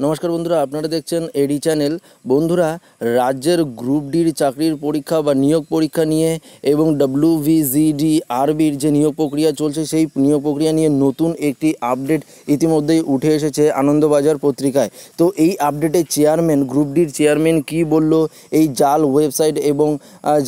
নমস্কার বন্ধুরা, আপনারা দেখছেন এডি চ্যানেল। বন্ধুরা, রাজ্যের গ্রুপ ডির চাকরির পরীক্ষা বা নিয়োগ পরীক্ষা নিয়ে এবং ডব্লিউভিজিডি আরবির যে নিয়োগ প্রক্রিয়া চলছে, সেই নিয়োগ প্রক্রিয়া নিয়ে নতুন একটি আপডেট ইতিমধ্যেই উঠে এসেছে আনন্দবাজার পত্রিকায়। তো এই আপডেটে চেয়ারম্যান, গ্রুপ ডির চেয়ারম্যান কি বলল, এই জাল ওয়েবসাইট এবং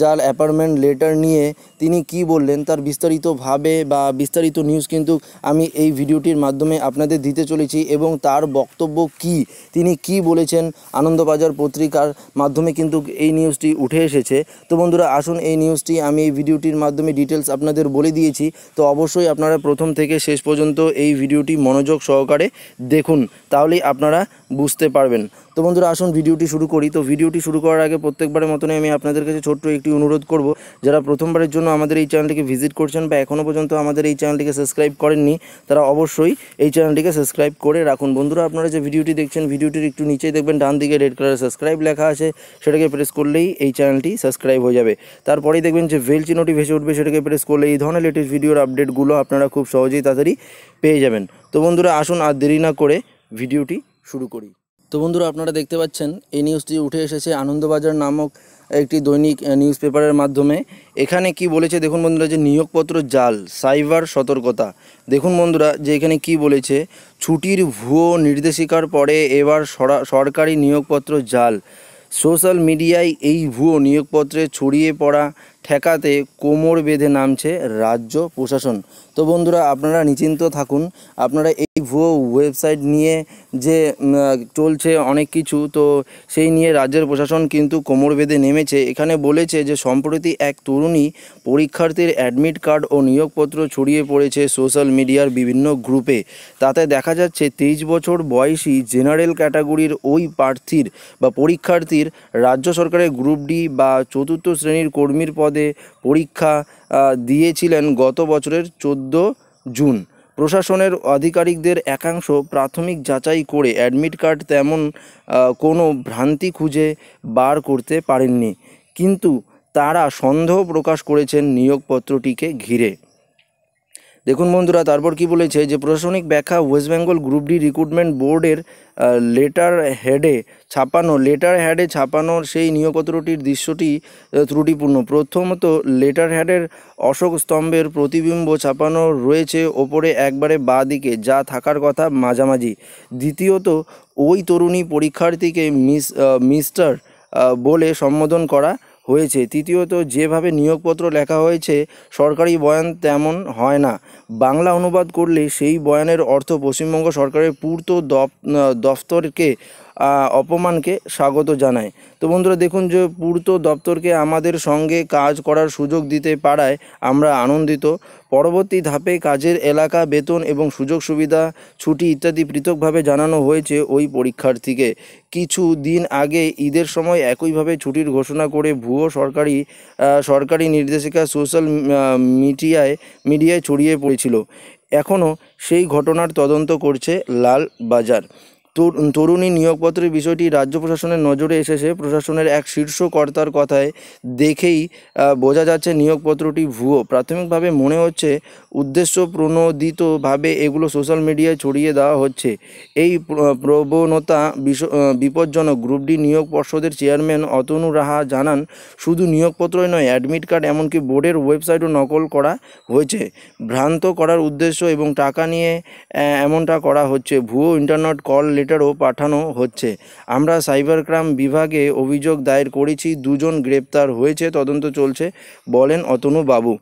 জাল অ্যাপার্টমেন্ট লেটার নিয়ে তিনি কি বললেন, তার বিস্তারিতভাবে বা বিস্তারিত নিউজ কিন্তু আমি এই ভিডিওটির মাধ্যমে আপনাদের দিতে চলেছি এবং তার বক্তব্য কি তিনি কি বলেছেন, আনন্দবাজার পত্রিকার মাধ্যমে কিন্তু এই নিউজটি উঠে এসেছে। তো বন্ধুরা, আসুন এই নিউজটি আমি এই ভিডিওটির মাধ্যমে ডিটেলস আপনাদের বলে দিয়েছি। তো অবশ্যই আপনারা প্রথম থেকে শেষ পর্যন্ত এই ভিডিওটি মনোযোগ সহকারে দেখুন, তাহলেই আপনারা বুঝতে পারবেন। তো বন্ধুরা, আসুন ভিডিওটি শুরু করি। তো ভিডিওটি শুরু করার আগে প্রত্যেকবারের মতনই আমি আপনাদের কাছে ছোট্ট একটি অনুরোধ করব, যারা প্রথমবারের জন্য আমাদের এই চ্যানেলটিকে ভিজিট করছেন বা এখনও পর্যন্ত আমাদের এই চ্যানেলটিকে সাবস্ক্রাইব করেননি, তারা অবশ্যই এই চ্যানেলটিকে সাবস্ক্রাইব করে রাখুন। বন্ধুরা, আপনারা যে ভিডিওটি দেখছেন, ভিডিওটির একটু নিচেই দেখবেন, ডান দিকে রেড কালার সাবস্ক্রাইব লেখা আছে, সেটাকে প্রেস করলেই এই চ্যানেলটি সাবস্ক্রাইব হয়ে যাবে। তারপরেই দেখবেন যে বেল চিহ্নটি ভেসে উঠবে, সেটাকে প্রেস করলে এই ধরনের লেটেস্ট ভিডিওর আপডেটগুলো আপনারা খুব সহজেই তাড়াতাড়ি পেয়ে যাবেন। তো বন্ধুরা, আসুন আর দেরি না করে ভিডিওটি শুরু করি। তো বন্ধুরা আপনারা দেখতে পাচ্ছেন, এই নিউজটি উঠে এসেছে আনন্দবাজার নামক একটি দৈনিক নিউজ পেপারের মাধ্যমে। এখানে কি বলেছে দেখুন বন্ধুরা, যে নিয়োগপত্র জাল সাইবার সতর্কতা। দেখুন বন্ধুরা, যে এখানে কি বলেছে, ছুটির ভুয়ো নির্দেশিকার পরে এবার সরা- সরকারি নিয়োগপত্র জাল। সোশ্যাল মিডিয়ায় এই ভুয়ো নিয়োগপত্রে ছড়িয়ে পড়া ঠেকাতে কোমর বেঁধে নামছে রাজ্য প্রশাসন। তো বন্ধুরা, আপনারা নিশ্চিন্ত থাকুন, আপনারা এই ভুয়ো ওয়েবসাইট নিয়ে যে চলছে অনেক কিছু, তো সেই নিয়ে রাজ্যের প্রশাসন কিন্তু কোমর বেঁধে নেমেছে। এখানে বলেছে যে, সম্প্রতি এক তরুণী পরীক্ষার্থীর অ্যাডমিট কার্ড ও নিয়োগপত্র ছড়িয়ে পড়েছে সোশ্যাল মিডিয়ার বিভিন্ন গ্রুপে। তাতে দেখা যাচ্ছে, তেইশ বছর বয়সী জেনারেল ক্যাটাগরির ওই প্রার্থীর বা পরীক্ষার্থীর রাজ্য সরকারের গ্রুপ ডি বা চতুর্থ শ্রেণির কর্মীর পদে পরীক্ষা দিয়েছিলেন গত বছরের চোদ্দ জুন। প্রশাসনের আধিকারিকদের একাংশ প্রাথমিক যাচাই করে অ্যাডমিট কার্ড তেমন কোনো ভ্রান্তি খুঁজে বার করতে পারেননি। কিন্তু তারা সন্দেহ প্রকাশ করেছেন নিয়োগপত্রটিকে ঘিরে। দেখুন বন্ধুরা, তারপর কি বলেছে যে প্রশাসনিক ব্যাখ্যা West Bengal group D recruitment বোর্ডের লেটার হেডে ছাপানো, লেটার হেডে ছাপানো সেই নিয়োগপত্রটির দৃশ্যটি ত্রুটিপূর্ণ। প্রথমত, লেটার হেডের অশোক স্তম্ভের প্রতিবিম্ব ছাপানো রয়েছে ওপরে একবারে বাঁ দিকে, যা থাকার কথা মাঝামাঝি। দ্বিতীয়ত, ওই তরুণী পরীক্ষার্থীকে মিস মিস্টার বলে সম্বোধন করা হয়েছে। তৃতীয়ত যেভাবে নিয়োগপত্র লেখা হয়েছে সরকারি বয়ান তেমন হয় না। বাংলা অনুবাদ করলে সেই বয়ানের অর্থ পশ্চিমবঙ্গ সরকারের পূর্ত দপ- দফতরকে আহ, অপমানকে স্বাগত জানায়। তো বন্ধুরা, দেখুন যে পূর্ত দপ্তরকে আমাদের সঙ্গে কাজ করার সুযোগ দিতে পারায় আমরা আনন্দিত। পরবর্তী ধাপে কাজের এলাকা, বেতন এবং সুযোগ সুবিধা, ছুটি ইত্যাদি পৃথকভাবে জানানো হয়েছে ওই পরীক্ষার্থীকে। কিছু দিন আগে ঈদের সময় একইভাবে ছুটির ঘোষণা করে ভুয়ো সরকারি সরকারি নির্দেশিকা সোশ্যাল মিডিয়ায় মিডিয়ায় ছড়িয়ে পড়েছিল। এখনও সেই ঘটনার তদন্ত করছে লাল বাজার তরুণী নিয়োগপত্রের বিষয়টি রাজ্য প্রশাসনের নজরে এসেছে। প্রশাসনের এক শীর্ষ কর্তার কথায় দেখেই বোঝা যাচ্ছে নিয়োগপত্রটি ভুয়ো। প্রাথমিকভাবে মনে হচ্ছে উদ্দেশ্য প্রণোদিতভাবে এগুলো সোশ্যাল মিডিয়ায় ছড়িয়ে দেওয়া হচ্ছে। এই প্রবণতা বিপজ্জনক। গ্রুপ ডি নিয়োগ পর্ষদের চেয়ারম্যান অতনু রাহা জানান, শুধু নিয়োগপত্রই নয়, অ্যাডমিট কার্ড এমনকি বোর্ডের ওয়েবসাইটও নকল করা হয়েছে। ভ্রান্ত করার উদ্দেশ্য এবং টাকা নিয়ে এমনটা করা হচ্ছে। ভুয়ো ইন্টারনেট কল লেটারও পাঠানো হচ্ছে। আমরা সাইবার ক্রাইম বিভাগে অভিযোগ দায়ের করেছি, দুজন গ্রেপ্তার হয়েছে, তদন্ত চলছে, বলেন অতনু বাবু।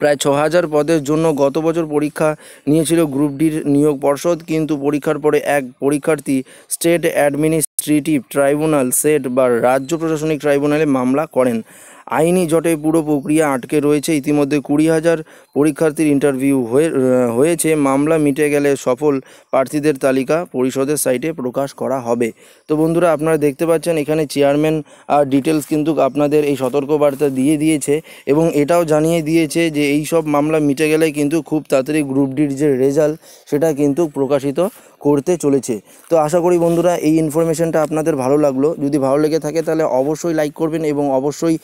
প্রায় ছ হাজার পদের জন্য গত বছর পরীক্ষা নিয়েছিল গ্রুপ ডির নিয়োগ পর্ষদ, কিন্তু পরীক্ষার পরে এক পরীক্ষার্থী স্টেট অ্যাডমিনিস্ট্রেটিভ ট্রাইব্যুনাল, সেট বা রাজ্য প্রশাসনিক ট্রাইব্যুনালে মামলা করেন। আইনি জটে পুরো প্রক্রিয়া আটকে রয়েছে। ইতিমধ্যে কুড়ি হাজার পরীক্ষার্থীর ইন্টারভিউ হয়ে হয়েছে। মামলা মিটে গেলে সফল প্রার্থীদের তালিকা পরিষদের সাইটে প্রকাশ করা হবে। তো বন্ধুরা, আপনারা দেখতে পাচ্ছেন, এখানে চেয়ারম্যান আর ডিটেলস কিন্তু আপনাদের এই সতর্কবার্তা দিয়ে দিয়েছে এবং এটাও জানিয়ে দিয়েছে যে এই সব মামলা মিটে গেলে কিন্তু খুব তাড়াতাড়ি গ্রুপ ডির যে রেজাল্ট সেটা কিন্তু প্রকাশিত করতে চলেছে। তো আশা করি বন্ধুরা এই ইনফরমেশনটা আপনাদের ভালো লাগল। যদি ভালো লেগে থাকে তাহলে অবশ্যই লাইক করবেন এবং অবশ্যই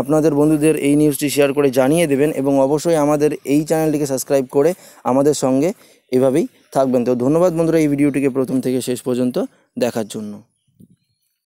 আপনাদের বন্ধুদের এই নিউজটি শেয়ার করে জানিয়ে দেবেন এবং অবশ্যই আমাদের এই চ্যানেলটিকে সাবস্ক্রাইব করে আমাদের সঙ্গে এভাবেই থাকবেন। তো ধন্যবাদ বন্ধুরা এই ভিডিওটিকে প্রথম থেকে শেষ পর্যন্ত দেখার জন্য।